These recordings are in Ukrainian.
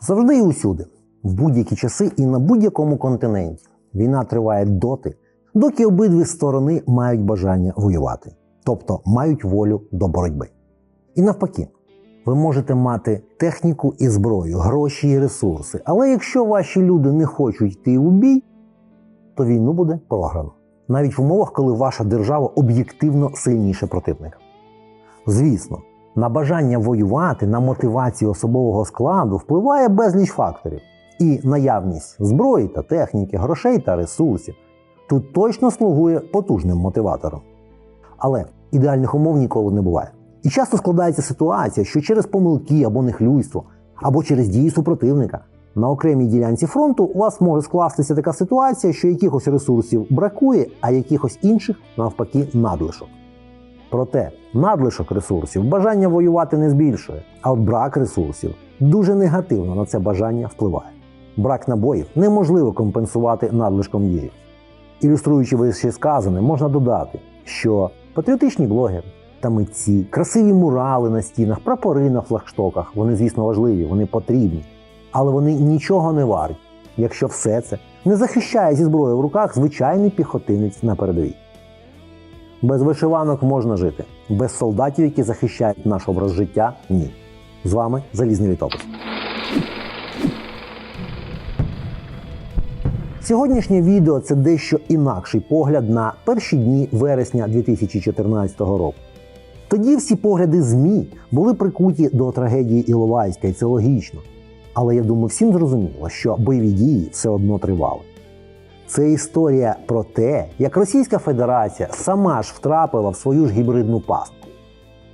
Завжди і усюди, в будь-які часи і на будь-якому континенті. Війна триває доти, доки обидві сторони мають бажання воювати, тобто мають волю до боротьби. І навпаки, ви можете мати техніку і зброю, гроші і ресурси, але якщо ваші люди не хочуть йти у бій, то війну буде програно. Навіть в умовах, коли ваша держава об'єктивно сильніше противника. Звісно, на бажання воювати, на мотивацію особового складу впливає безліч факторів. І наявність зброї та техніки, грошей та ресурсів тут точно слугує потужним мотиватором. Але ідеальних умов ніколи не буває. І часто складається ситуація, що через помилки або нехлюйство, або через дії супротивника на окремій ділянці фронту у вас може скластися така ситуація, що якихось ресурсів бракує, а якихось інших навпаки надлишок. Проте надлишок ресурсів бажання воювати не збільшує, а от брак ресурсів дуже негативно на це бажання впливає. Брак набоїв неможливо компенсувати надлишком їжі. Ілюструючи вище сказане, можна додати, що патріотичні блогери та митці, красиві мурали на стінах, прапори на флагштоках, вони, звісно, важливі, вони потрібні, але вони нічого не варті, якщо все це не захищає зі зброєю в руках звичайний піхотинець на передовій. Без вишиванок можна жити, без солдатів, які захищають наш образ життя ні. З вами залізний літопис. Сьогоднішнє відео це дещо інакший погляд на перші дні вересня 2014 року. Тоді всі погляди ЗМІ були прикуті до трагедії Іловайська, і це логічно. Але я думаю, всім зрозуміло, що бойові дії все одно тривали. Це історія про те, як Російська Федерація сама ж втрапила в свою ж гібридну пастку.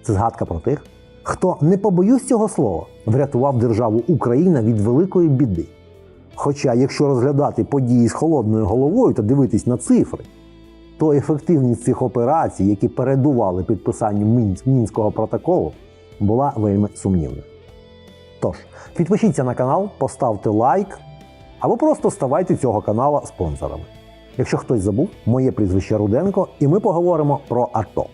Це згадка про тих, хто, не побоюсь цього слова, врятував державу Україна від великої біди. Хоча, якщо розглядати події з холодною головою та дивитись на цифри, то ефективність цих операцій, які передували підписанню Мінського протоколу, була вельми сумнівною. Тож, підпишіться на канал, поставте лайк або просто ставайте цього канала спонсорами. Якщо хтось забув, моє прізвище Руденко, і ми поговоримо про АТО.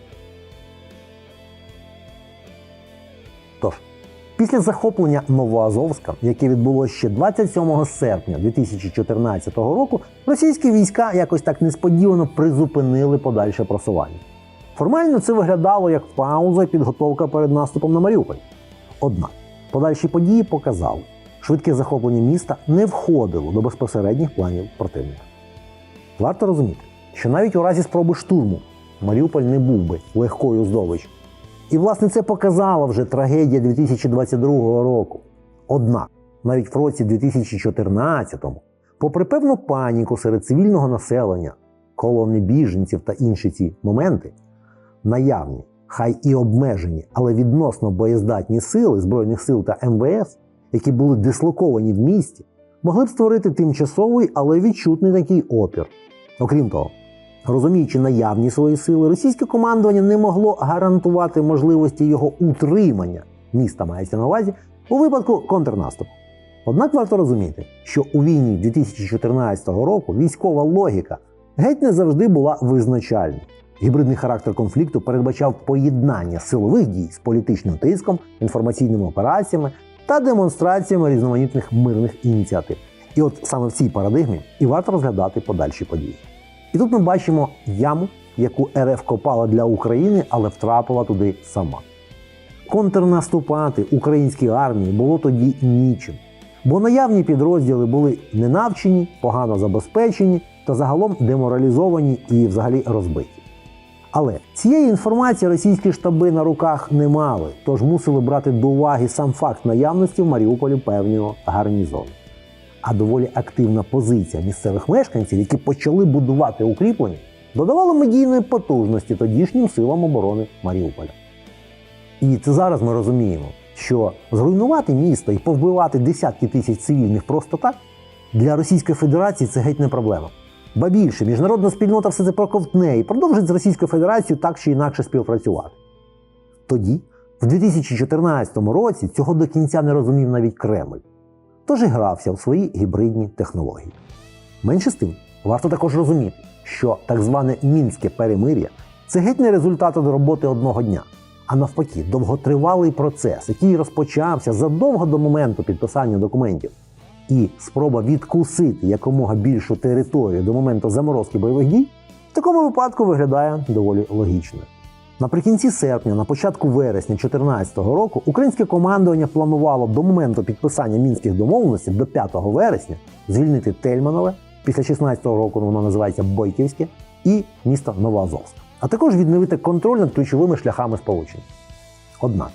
Тож, після захоплення Новоазовська, яке відбулося ще 27 серпня 2014 року, російські війська якось так несподівано призупинили подальше просування. Формально це виглядало як пауза і підготовка перед наступом на Маріуполь. Однак подальші події показали, швидке захоплення міста не входило до безпосередніх планів противника. Варто розуміти, що навіть у разі спроби штурму Маріуполь не був би легкою здобиччю. І, власне, це показала вже трагедія 2022 року. Однак, навіть в році 2014-му, попри певну паніку серед цивільного населення, колони біженців та інші ці моменти, наявні, хай і обмежені, але відносно боєздатні сили Збройних сил та МВС, які були дислоковані в місті, могли б створити тимчасовий, але відчутний такий опір. Окрім того, Розуміючи наявні свої сили, російське командування не могло гарантувати можливості його утримання, міста мається на увазі, у випадку контрнаступу. Однак варто розуміти, що у війні 2014 року військова логіка геть не завжди була визначальною. Гібридний характер конфлікту передбачав поєднання силових дій з політичним тиском, інформаційними операціями та демонстраціями різноманітних мирних ініціатив. І от саме в цій парадигмі і варто розглядати подальші події. І тут ми бачимо яму, яку РФ копала для України, але втрапила туди сама. Контрнаступати українській армії було тоді нічим, бо наявні підрозділи були ненавчені, погано забезпечені та загалом деморалізовані і взагалі розбиті. Але цієї інформації російські штаби на руках не мали, тож мусили брати до уваги сам факт наявності в Маріуполі певного гарнізону а доволі активна позиція місцевих мешканців, які почали будувати укріплення, додавала медійної потужності тодішнім силам оборони Маріуполя. І це зараз ми розуміємо, що зруйнувати місто і повбивати десятки тисяч цивільних просто так для Російської Федерації це геть не проблема. Ба більше, міжнародна спільнота все це проковтне і продовжить з Російською Федерацією так чи інакше співпрацювати. Тоді, в 2014 році, цього до кінця не розумів навіть Кремль тож і грався в свої гібридні технології. Менше з тим, варто також розуміти, що так зване мінське перемир'я це геть не результат роботи одного дня, а навпаки, довготривалий процес, який розпочався задовго до моменту підписання документів, і спроба відкусити якомога більшу територію до моменту заморозки бойових дій, в такому випадку виглядає доволі логічно. Наприкінці серпня, на початку вересня 2014 року, українське командування планувало до моменту підписання мінських домовленостей до 5 вересня звільнити Тельманове, після 16-го року воно називається Бойківське, і місто Новоазовськ, а також відновити контроль над ключовими шляхами сполучення. Однак,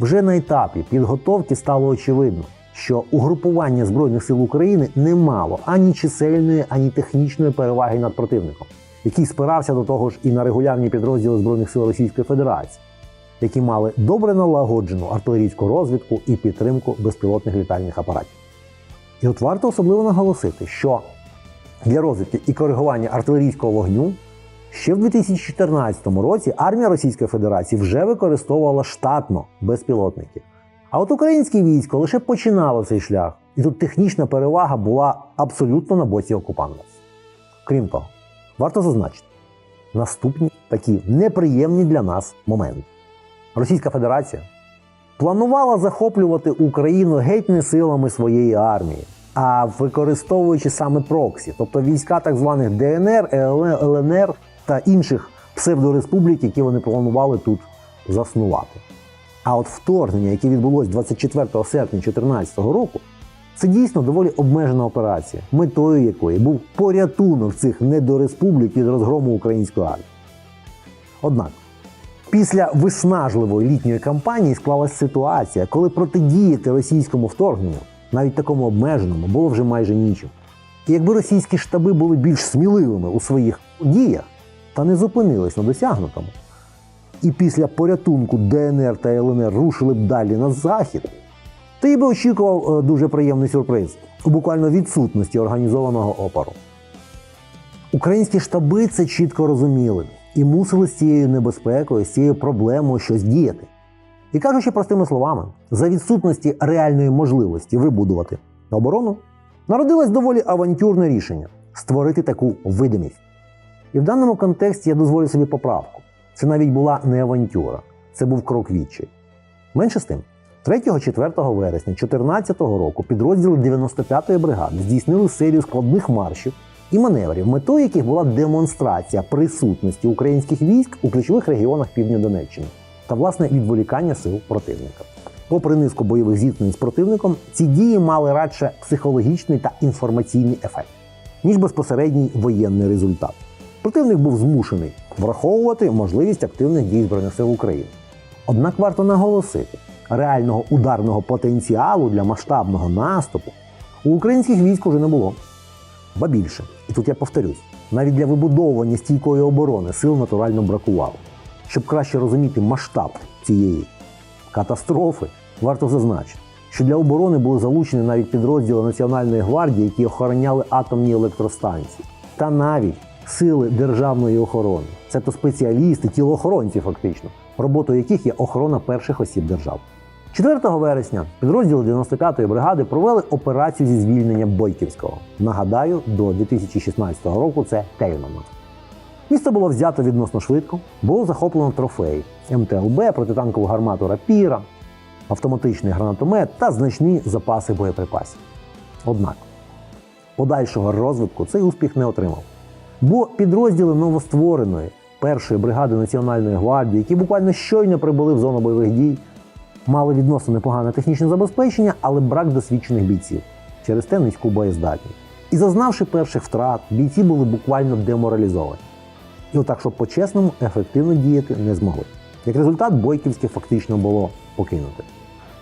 вже на етапі підготовки стало очевидно, що угрупування Збройних сил України не мало ані чисельної, ані технічної переваги над противником, який спирався до того ж і на регулярні підрозділи Збройних сил Російської Федерації, які мали добре налагоджену артилерійську розвідку і підтримку безпілотних літальних апаратів. І от варто особливо наголосити, що для розвідки і коригування артилерійського вогню ще в 2014 році армія Російської Федерації вже використовувала штатно безпілотники. А от українське військо лише починало цей шлях, і тут технічна перевага була абсолютно на боці окупанта. Крім того, варто зазначити наступні такі неприємні для нас моменти. Російська Федерація планувала захоплювати Україну геть не силами своєї армії, а використовуючи саме проксі, тобто війська так званих ДНР, ЛНР та інших псевдореспублік, які вони планували тут заснувати. А от вторгнення, яке відбулося 24 серпня 2014 року, це дійсно доволі обмежена операція, метою якої був порятунок цих недореспублік від розгрому української армії. Однак, після виснажливої літньої кампанії склалася ситуація, коли протидіяти російському вторгненню, навіть такому обмеженому, було вже майже нічим. І якби російські штаби були більш сміливими у своїх діях та не зупинились на досягнутому, і після порятунку ДНР та ЛНР рушили б далі на захід, їй би очікував е, дуже приємний сюрприз у буквально відсутності організованого опору. Українські штаби це чітко розуміли і мусили з цією небезпекою, з цією проблемою щось діяти. І кажучи простими словами, за відсутності реальної можливості вибудувати оборону, народилось доволі авантюрне рішення створити таку видимість. І в даному контексті я дозволю собі поправку. Це навіть була не авантюра, це був крок відчай. Менше з тим, 3-4 вересня 2014 року підрозділи 95-ї бригади здійснили серію складних маршів і маневрів, метою яких була демонстрація присутності українських військ у ключових регіонах півдня Донеччини та власне відволікання сил противника. Попри низку бойових зіткнень з противником, ці дії мали радше психологічний та інформаційний ефект, ніж безпосередній воєнний результат. Противник був змушений враховувати можливість активних дій Збройних сил України. Однак варто наголосити, реального ударного потенціалу для масштабного наступу у українських військ уже не було. Ба більше, і тут я повторюсь, навіть для вибудовування стійкої оборони сил натурально бракувало. Щоб краще розуміти масштаб цієї катастрофи, варто зазначити, що для оборони були залучені навіть підрозділи Національної гвардії, які охороняли атомні електростанції, та навіть сили державної охорони, це то спеціалісти, тілоохоронці, фактично, роботою яких є охорона перших осіб держав. 4 вересня підрозділи 95-ї бригади провели операцію зі звільнення Бойківського. Нагадаю, до 2016 року це Тельмана. Місто було взято відносно швидко, було захоплено трофей МТЛБ, протитанкову гармату Рапіра, автоматичний гранатомет та значні запаси боєприпасів. Однак подальшого розвитку цей успіх не отримав. Бо підрозділи новоствореної першої бригади Національної гвардії, які буквально щойно прибули в зону бойових дій, мали відносно непогане технічне забезпечення, але брак досвідчених бійців через те низьку боєздатність. І зазнавши перших втрат, бійці були буквально деморалізовані. І отак, щоб по-чесному, ефективно діяти не змогли. Як результат, Бойківське фактично було покинуте.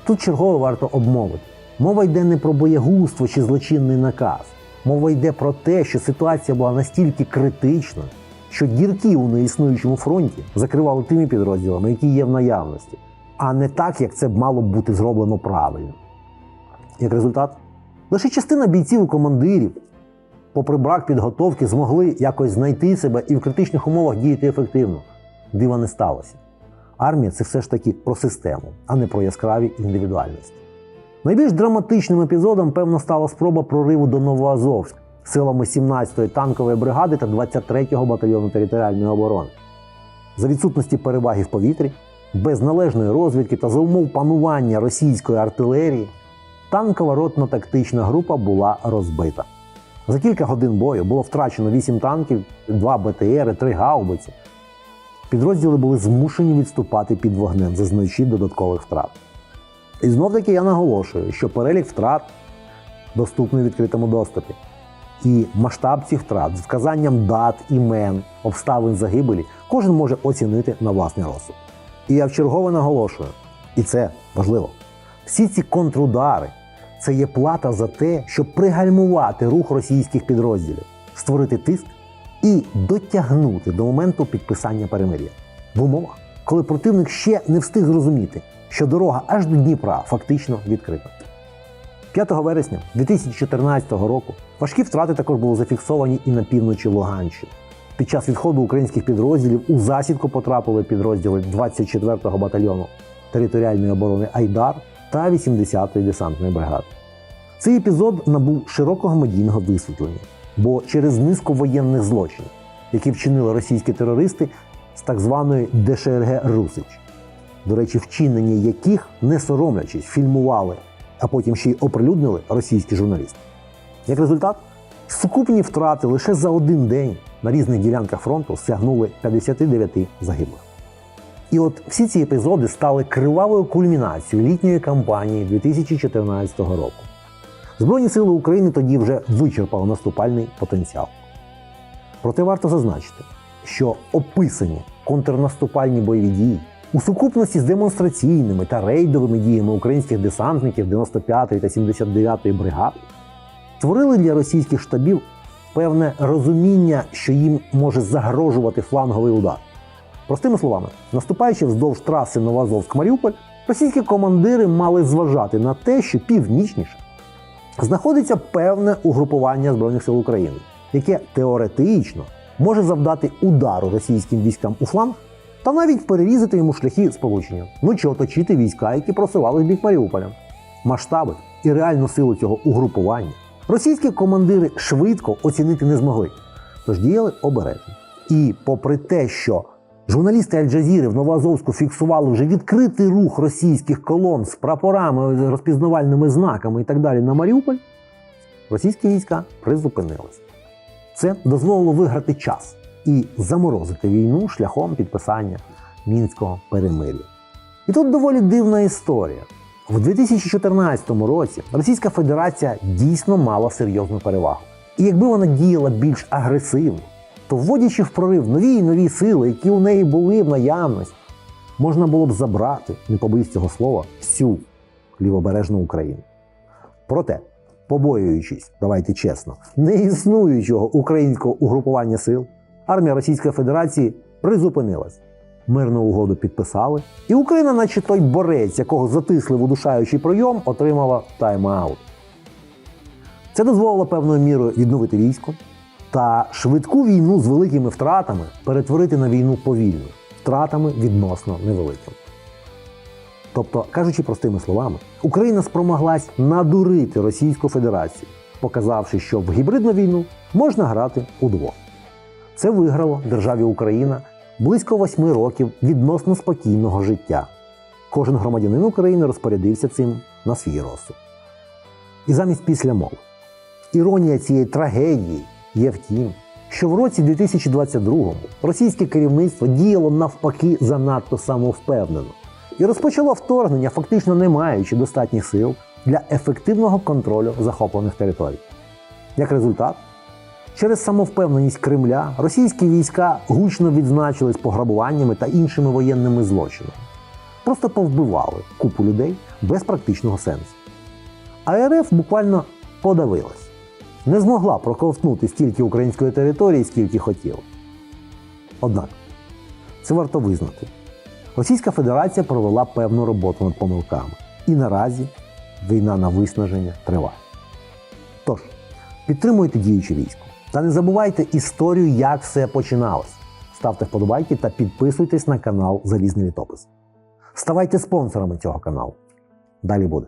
Тут чергово варто обмовити. Мова йде не про боєгузтво чи злочинний наказ. Мова йде про те, що ситуація була настільки критична, що дірки у неіснуючому фронті закривали тими підрозділами, які є в наявності, а не так, як це мало б бути зроблено правильно. Як результат, лише частина бійців і командирів, попри брак підготовки, змогли якось знайти себе і в критичних умовах діяти ефективно. Дива не сталося. Армія це все ж таки про систему, а не про яскраві індивідуальності. Найбільш драматичним епізодом, певно, стала спроба прориву до Новоазовськ силами 17-ї танкової бригади та 23-го батальйону територіальної оборони. За відсутності переваги в повітрі без належної розвідки та за умов панування російської артилерії, танкова ротно-тактична група була розбита. За кілька годин бою було втрачено 8 танків, 2 БТРи, 3 гаубиці. Підрозділи були змушені відступати під вогнем, зазнаючи додаткових втрат. І знов таки я наголошую, що перелік втрат доступний в відкритому доступі. І масштаб цих втрат з вказанням дат, імен, обставин загибелі кожен може оцінити на власний розсуд. І я вчергове наголошую, і це важливо. Всі ці контрудари це є плата за те, щоб пригальмувати рух російських підрозділів, створити тиск і дотягнути до моменту підписання перемир'я в умовах, коли противник ще не встиг зрозуміти, що дорога аж до Дніпра фактично відкрита. 5 вересня 2014 року важкі втрати також були зафіксовані і на півночі Луганщини. Під час відходу українських підрозділів у засідку потрапили підрозділи 24-го батальйону територіальної оборони Айдар та 80-ї десантної бригади. Цей епізод набув широкого медійного висвітлення, бо через низку воєнних злочинів, які вчинили російські терористи з так званої ДШРГ Русич, до речі, вчинення яких, не соромлячись, фільмували, а потім ще й оприлюднили російські журналісти. Як результат, сукупні втрати лише за один день на різних ділянках фронту сягнули 59 загиблих. І от всі ці епізоди стали кривавою кульмінацією літньої кампанії 2014 року. Збройні сили України тоді вже вичерпали наступальний потенціал. Проте варто зазначити, що описані контрнаступальні бойові дії у сукупності з демонстраційними та рейдовими діями українських десантників 95-ї та 79-ї бригад створили для російських штабів певне розуміння, що їм може загрожувати фланговий удар. Простими словами, наступаючи вздовж траси Новоазовськ-Маріуполь, російські командири мали зважати на те, що північніше знаходиться певне угрупування Збройних сил України, яке теоретично може завдати удару російським військам у фланг та навіть перерізати йому шляхи сполучення, ну чи оточити війська, які просували в бік Маріуполя. Масштаби і реальну силу цього угрупування російські командири швидко оцінити не змогли, тож діяли обережно. І попри те, що журналісти Аль-Джазіри в Новоазовську фіксували вже відкритий рух російських колон з прапорами, розпізнавальними знаками і так далі на Маріуполь, російські війська призупинилися. Це дозволило виграти час і заморозити війну шляхом підписання мінського перемир'я. І тут доволі дивна історія. В 2014 році Російська Федерація дійсно мала серйозну перевагу. І якби вона діяла більш агресивно, то вводячи в прорив нові і нові сили, які у неї були в наявності, можна було б забрати, не побоюсь цього слова, всю лівобережну Україну. Проте, побоюючись, давайте чесно, неіснуючого українського угрупування сил, армія Російської Федерації призупинилась. Мирну угоду підписали, і Україна, наче той борець, якого затисли в удушаючий пройом, отримала тайм-аут. Це дозволило певною мірою відновити військо та швидку війну з великими втратами перетворити на війну повільну, втратами відносно невеликими. Тобто, кажучи простими словами, Україна спромоглась надурити Російську Федерацію, показавши, що в гібридну війну можна грати удвох. Це виграло державі Україна близько восьми років відносно спокійного життя. Кожен громадянин України розпорядився цим на свій розсуд. І замість після мови. Іронія цієї трагедії є в тім, що в році 2022 російське керівництво діяло навпаки занадто самовпевнено і розпочало вторгнення, фактично не маючи достатніх сил для ефективного контролю захоплених територій. Як результат, через самовпевненість Кремля російські війська гучно відзначились пограбуваннями та іншими воєнними злочинами. Просто повбивали купу людей без практичного сенсу. А РФ буквально подавилась, не змогла проковтнути стільки української території, скільки хотіла. Однак, це варто визнати. Російська Федерація провела певну роботу над помилками. І наразі війна на виснаження триває. Тож, підтримуйте діюче військо. Та не забувайте історію, як все починалось. Ставте вподобайки та підписуйтесь на канал Залізний літопис. Ставайте спонсорами цього каналу. Далі буде.